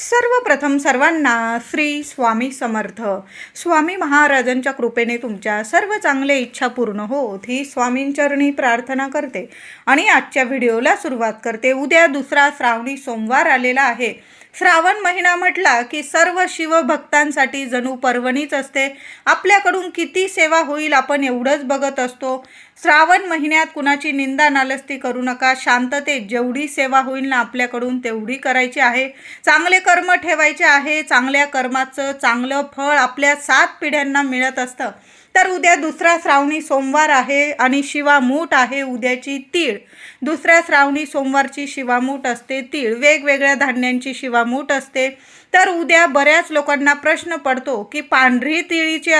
सर्वप्रथम सर्वांना श्री स्वामी समर्थ. स्वामी महाराजांच्या कृपेने तुमच्या सर्व चांगल्या इच्छा पूर्ण होत ही स्वामींचरणी प्रार्थना करते. आणि आजच्या व्हिडिओला सुरुवात करते. उद्या दुसरा श्रावणी सोमवार आलेला आहे. श्रावण महिना म्हटला की सर्व शिवभक्तांसाठी जणू पर्वणीच असते. आपल्याकडून किती सेवा होईल आपण एवढंच बघत असतो. श्रावण महिन्यात कुणाची निंदा नालस्ती करू नका. शांततेत जेवढी सेवा होईल ना आपल्याकडून तेवढी करायची आहे. चांगले कर्म ठेवायचे आहे. चांगल्या कर्माचं चांगलं फळ आपल्या सात पिढ्यांना मिळत असतं. तर उद्या दुसरा श्रावणी सोमवार आहे आणि शिवामूठ आहे उद्याची तीळ. दुसऱ्या श्रावणी सोमवारची शिवामूठ असते तीळ. वेगवेगळ्या धान्यांची शिवामूठ असते. तर उद्या बऱ्याच लोकांना प्रश्न पडतो की पांढरी तिळीची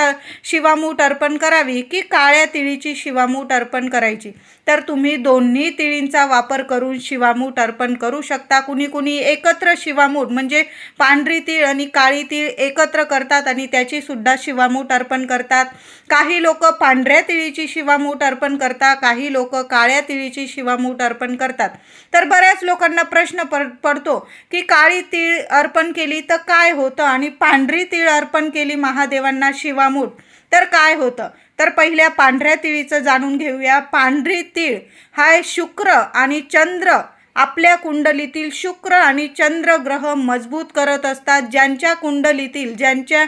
शिवामूठ अर्पण करावी की काळ्या तिळीची शिवामूठ अर्पण करायची? तर तुम्ही दोन्ही तिळींचा वापर करून शिवामूठ अर्पण करू शकता. कुणी कुणी एकत्र शिवामूठ म्हणजे पांढरी तीळ आणि काळी तीळ एकत्र करतात आणि त्याचीसुद्धा शिवामूठ अर्पण करतात. काही लोक पांढऱ्या तिळीची शिवामूठ अर्पण करतात काही लोक काळ्या तिळीची शिवामूठ अर्पण करतात. तर बऱ्याच लोकांना प्रश्न पड पडतो की काळी तीळ अर्पण केली तर काय होतं? आणि पांढरी तीळ अर्पण केली महादेवांना शिवामूठ तर काय होतं? तर पहिल्या पांढऱ्या तिळीचं जाणून घेऊया. पांढरी तीळ हा शुक्र आणि चंद्र आपल्या कुंडलीतील शुक्र आणि चंद्र ग्रह मजबूत करत असतात. ज्यांच्या कुंडलीतील ज्यांच्या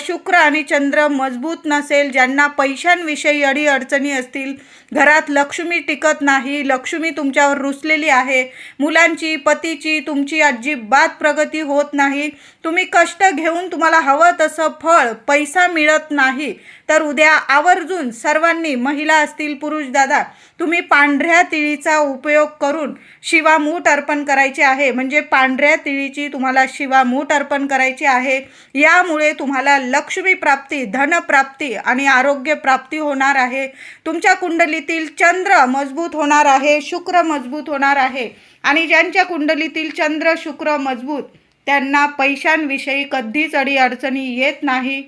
शुक्र आणि चंद्र मजबूत नसेल ज्यांना पैशांविषयी अडीअडचणी असतील घरात लक्ष्मी टिकत नाही लक्ष्मी तुमच्यावर रुसलेली आहे मुलांची पतीची तुमची अजिबात प्रगती होत नाही तुम्ही कष्ट घेऊन तुम्हाला हवं तसं फळ पैसा मिळत नाही तर उद्या आवर्जून सर्वांनी महिला असतील पुरुष दादा तुम्ही पांढऱ्या तिळीचा उपयोग करून शिवामूठ अर्पण करायचे आहे. म्हणजे पांढऱ्या तिळीची तुम्हाला शिवामूठ अर्पण करायची आहे. यामुळे तुम्हाला लक्ष्मी प्राप्ती धनप्राप्ती आणि आरोग्य प्राप्ती होणार आहे. तुमच्या कुंडलीतील चंद्र मजबूत होणार आहे शुक्र मजबूत होणार आहे. आणि ज्यांच्या कुंडलीतील चंद्र शुक्र मजबूत त्यांना पैशांविषयी कधीच अडी अडचणी येत नाही.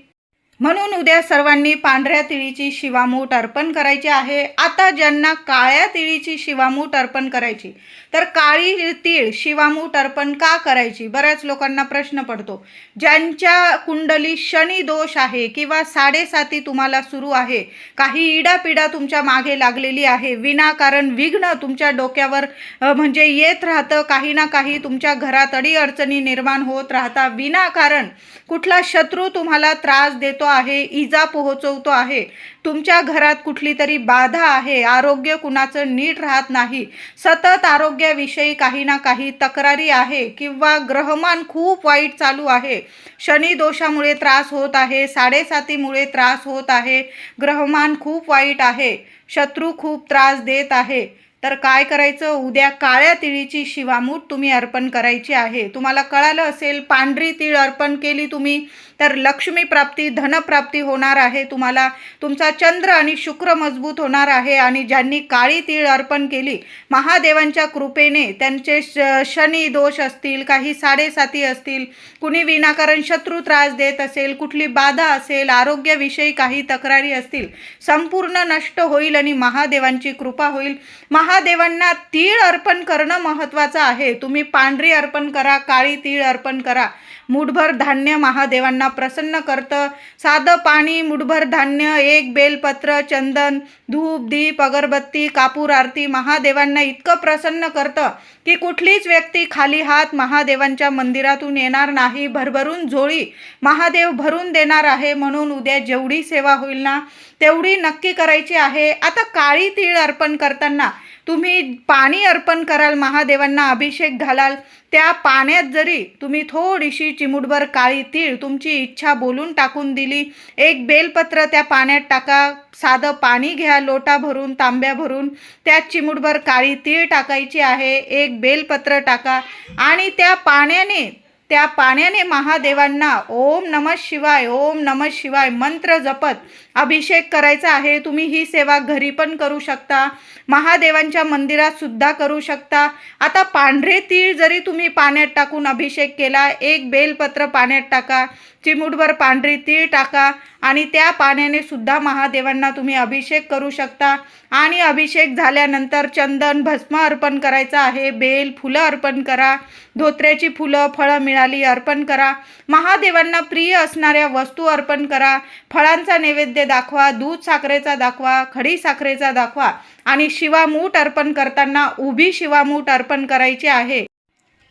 म्हणून उद्या सर्वांनी पांढऱ्या तिळीची शिवामूठ अर्पण करायची आहे. आता ज्यांना काळ्या तिळीची शिवामूठ अर्पण करायची तर काळी तीळ शिवामूठ अर्पण का करायची? बऱ्याच लोकांना प्रश्न पडतो. ज्यांच्या कुंडली शनी दोष आहे किंवा साडेसाती तुम्हाला सुरू आहे काही इडापिडा तुमच्या मागे लागलेली आहे. विनाकारण विघ्न तुमच्या डोक्यावर म्हणजे येत राहतं. काही ना काही तुमच्या घरात अडीअडचणी निर्माण होत राहता विनाकारण कुठला शत्रू तुम्हाला त्रास देतो आहे इजा पोहोचवतो आहे. तुमच्या घरात कुठली तरी बाधा आहे आरोग्य कुणाचं नीट राहत नाही सतत आरोग्याविषयी काही ना काही तक्रारी आहे किंवा ग्रहमान खूप वाईट चालू आहे. शनी दोषामुळे त्रास होत आहे साडेसातीमुळे त्रास होत आहे ग्रहमान खूप वाईट आहे शत्रू खूप त्रास देत आहे. तर काय करायचं? उद्या काळ्या तिळीची शिवामूठ तुम्ही अर्पण करायची आहे. तुम्हाला कळालं असेल पांढरी तीळ अर्पण केली तुम्ही तर लक्ष्मी प्राप्ती धनप्राप्ती होणार आहे तुम्हाला. तुमचा चंद्र आणि शुक्र मजबूत होणार आहे आणि ज्यांनी काळी तीळ अर्पण केली महादेवांच्या कृपेने त्यांचे श शनी दोष असतील काही साडेसाती असतील कुणी विनाकारण शत्रू त्रास देत असेल कुठली बाधा असेल आरोग्याविषयी काही तक्रारी असतील संपूर्ण नष्ट होईल आणि महादेवांची कृपा होईल. महा महादेवांना तीळ अर्पण करणं महत्त्वाचं आहे. तुम्ही पांढरी अर्पण करा काळी तीळ अर्पण करा. मुठभर धान्य महादेवांना प्रसन्न करतं. साधं पाणी मुठभर धान्य एक बेलपत्र चंदन धूप दीप अगरबत्ती कापूर आरती महादेवांना इतकं प्रसन्न करतं की कुठलीच व्यक्ती खाली हात महादेवांच्या मंदिरातून येणार नाही. भरभरून झोळी महादेव भरून देणार आहे म्हणून उद्या जेवढी सेवा होईल ना तेवढी नक्की करायची आहे. आता काळी तीळ अर्पण करताना तुम्ही पाणी अर्पण कराल महादेवांना अभिषेक घालाल त्या पाण्यात जरी तुम्ही थोडीशी चिमुटभर काळी तीळ तुमची इच्छा बोलून टाकून दिली एक बेलपत्र त्या पाण्यात टाका साधं पाणी घ्या लोटा भरून तांब्या भरून त्यात चिमुटभर काळी तीळ टाकायची आहे एक बेलपत्र टाका आणि त्या पाण्याने त्या पाण्याने महादेवांना ओम नम शिवाय ओम नम शिवाय मंत्र जपत अभिषेक करायचा आहे. तुम्ही ही सेवा घरी पण करू शकता. महादेवांच्या मंदिरात सुद्धा करू शकता. आता पांढरे तीळ जरी तुम्ही पाण्यात टाकून अभिषेक केला एक बेलपत्र पाण्यात टाका. चिमूटभर पांढरी तीळ टाका आणि त्या पाण्याने सुद्धा महादेवांना तुम्ही अभिषेक करू शकता. आणि अभिषेक झाल्यानंतर चंदन भस्म अर्पण करायचं आहे. बेल फुलं अर्पण करा. धोत्र्याची फुलं फळं मिळाली अर्पण करा. महादेवांना प्रिय असणाऱ्या वस्तू अर्पण करा. फळांचा नैवेद्य दाखवा दूध साखरेचा दाखवा खडी साखरेचा दाखवा आणि शिवामूठ अर्पण करताना उभी शिवामूठ अर्पण करायची आहे.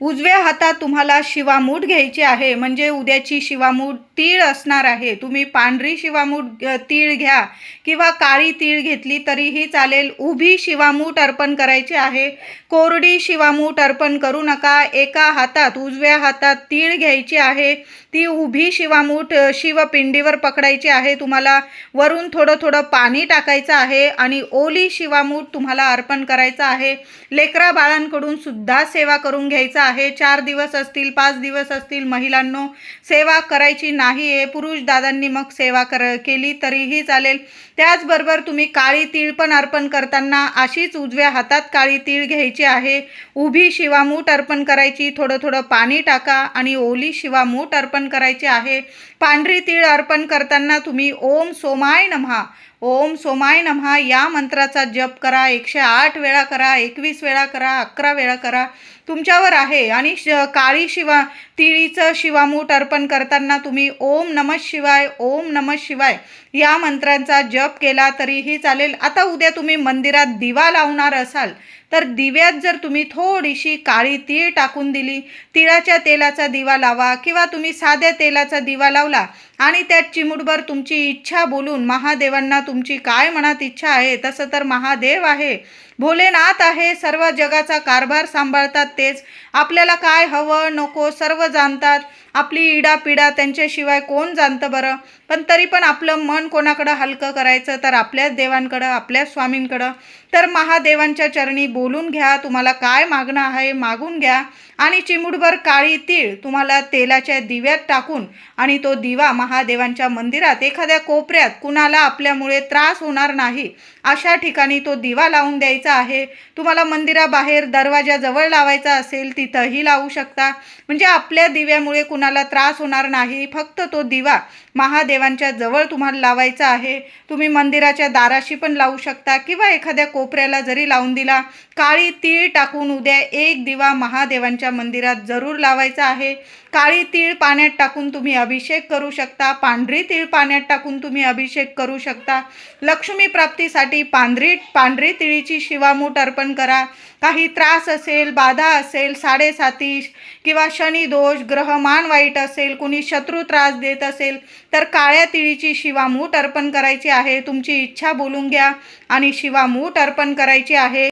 उजव्या हातात तुम्हाला शिवामूठ घ्यायची आहे. म्हणजे उद्याची शिवामूठ तीळ असणार आहे. तुम्ही पांढरी शिवामूठ तीळ घ्या किंवा काळी तीळ घेतली तरीही चालेल. उभी शिवामूठ अर्पण करायची आहे. कोरडी शिवामूठ अर्पण करू नका. एका हातात उजव्या हातात तीळ घ्यायची आहे. ती उभी शिवामूठ शिवपिंडीवर पकडायची आहे. तुम्हाला वरून थोडं थोडं पाणी टाकायचं आहे आणि ओली शिवामूठ तुम्हाला अर्पण करायचं आहे. लेकरा बाळांकडून सुद्धा सेवा करून घ्यायचं आहे. चार दिवस असतील पाच दिवस असतील महिलांनो सेवा करायची नाही आहे. पुरुष दादांनी मग सेवा कर केली तरीही चालेल. त्याचबरोबर तुम्ही काळी तीळ पण अर्पण करताना अशीच उजव्या हातात काळी तीळ घ्यायची आहे. उभी शिवामूठ अर्पण करायची. थोडं थोडं पाणी टाका आणि ओली शिवामूठ अर्पण करायची आहे. पांढरी तीळ अर्पण करताना तुम्ही ओम सोमाय नमहा ओम सोमाय नमहा या मंत्राचा जप करा एकशे आठ वेळा करा एकवीस वेळा करा अकरा वेळा करा. तुमच्यावर आहे आणि श काळी शिवा तिळीचं शिवामूठ अर्पण करताना तुम्ही ओम नम शिवाय ओम नम शिवाय या मंत्रांचा जप केला तरीही चालेल. आता उद्या तुम्ही मंदिरात दिवा लावणार असाल. तर दिव्यात जर तुम्ही थोडीशी काळी तीळ टाकून दिली तिळाच्या तेलाचा दिवा लावा किंवा तुम्ही साध्या तेलाचा दिवा लावला आणि त्यात चिमुटभर तुमची इच्छा बोलून महादेवांना तुमची काय मनात इच्छा आहे तसं तर महादेव आहे. भोलेनाथ आहे सर्व जगाचा कारभार सांभाळतात तेच. आपल्याला काय हवं नको सर्व जाणतात. आपली इडापिडा त्यांच्याशिवाय कोण जाणतं बरं? पण तरी पण आपलं मन कोणाकडं हलकं करायचं? तर आपल्याच देवांकडं आपल्याच स्वामींकडं. तर महादेवांच्या चरणी बोलून घ्या तुम्हाला काय मागणं आहे मागून घ्या. आणि चिमुडभर काळी तीळ तुम्हाला तेलाच्या दिव्यात टाकून आणि तो दिवा महादेवांच्या मंदिरात एखाद्या कोपऱ्यात कुणाला आपल्यामुळे त्रास होणार नाही अशा ठिकाणी तो दिवा लावून द्यायचा आहे. तुम्हाला मंदिराबाहेर दरवाजाजवळ लावायचा असेल तिथंही लावू शकता. म्हणजे आपल्या दिव्यामुळे कुणाला त्रास होणार नाही. फक्त तो दिवा महादेवांच्या जवळ तुम्हाला लावायचा आहे. तुम्ही मंदिराच्या दाराशी पण लावू शकता. किंवा एखाद्या कोपऱ्याला जरी लावून दिला काळी तीळ टाकून उद्या एक दिवा महादेवांच्या मंदिरात जरूर लावायचा आहे. काळी तीळ पाण्यात टाकून तुम्ही अभिषेक करू शकता. पांढरी तीळ पाण्यात टाकून तुम्ही अभिषेक करू शकता. लक्ष्मी प्राप्तीसाठी पांढरी पांढरी तिळीची मूठ अर्पण करा. काही त्रास असेल बाधा असेल साडेसाती किंवा शनी दोष ग्रहमान वाईट असेल कुणी शत्रू त्रास देत असेल तर काळ्या तिळीची शिवामूठ अर्पण करायची आहे. तुमची इच्छा बोलून घ्या आणि शिवामूठ अर्पण करायची आहे.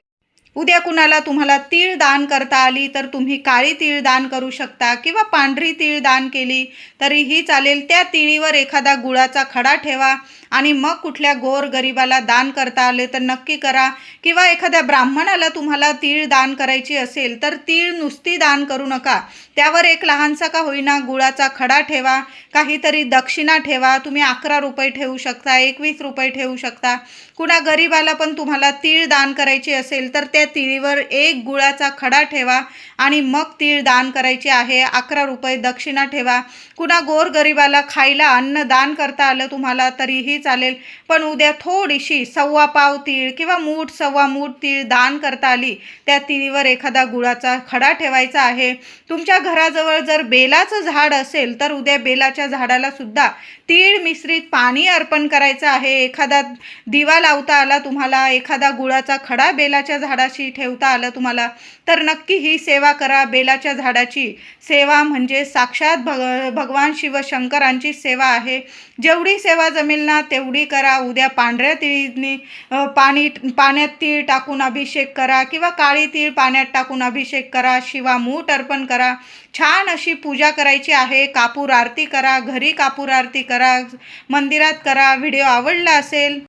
उद्या कुणाला तुम्हाला तीळ दान करता आली तर तुम्ही काळी तीळ दान करू शकता किंवा पांढरी तीळ दान केली तरीही चालेल. त्या तिळीवर एखादा गुळाचा खडा ठेवा. आणि मग कुठल्या गोर गरिबाला दान करता आले तर नक्की करा. किंवा एखाद्या ब्राह्मणाला तुम्हाला तीळ दान करायची असेल तर तीळ नुसती दान करू नका. त्यावर एक लहानसा का होईना गुळाचा खडा ठेवा. काहीतरी दक्षिणा ठेवा. तुम्ही अकरा रुपये ठेवू शकता एकवीस रुपये ठेवू शकता. कुणा गरीबाला पण तुम्हाला तीळ दान करायची असेल तर त्या तिळीवर एक गुळाचा खडा ठेवा आणि मग तीळ दान करायची आहे. अकरा रुपये दक्षिणा ठेवा. कुणा गोरगरिबाला खायला अन्न दान करता आलं तुम्हाला तरीही चालेल. पण उद्या थोडीशी सव्वा पाव तीळ किंवा मूठ सव्वा मूठ तीळ दान करता आली त्या तिळीवर एखादा गुळाचा खडा ठेवायचा आहे. तुमच्या घराजवळ जर बेलाचं झाड असेल तर उद्या बेलाच्या झाडाला सुद्धा तीळ मिश्रित पाणी अर्पण करायचं आहे. एखादा दिवा लावता आला तुम्हाला एखादा गुळाचा खडा बेलाच्या झाडाशी ठेवता आलं तुम्हाला तर नक्की ही सेवा करा. बेलाच्या झाडाची सेवा म्हणजे साक्षात भग भगवान शिवशंकरांची सेवा आहे. जेवढी सेवा जमेल ना तेवढी करा उद्या पांढऱ्या तिळीने पाणी पाण्यात तीळ टाकून अभिषेक करा किंवा काळी तीळ पाण्यात टाकून अभिषेक करा शिवा मूठ अर्पण करा. छान अशी पूजा करायची आहे. कापूर आरती करा घरी कापूर आरती करा मंदिरात करा. व्हिडिओ आवडला असेल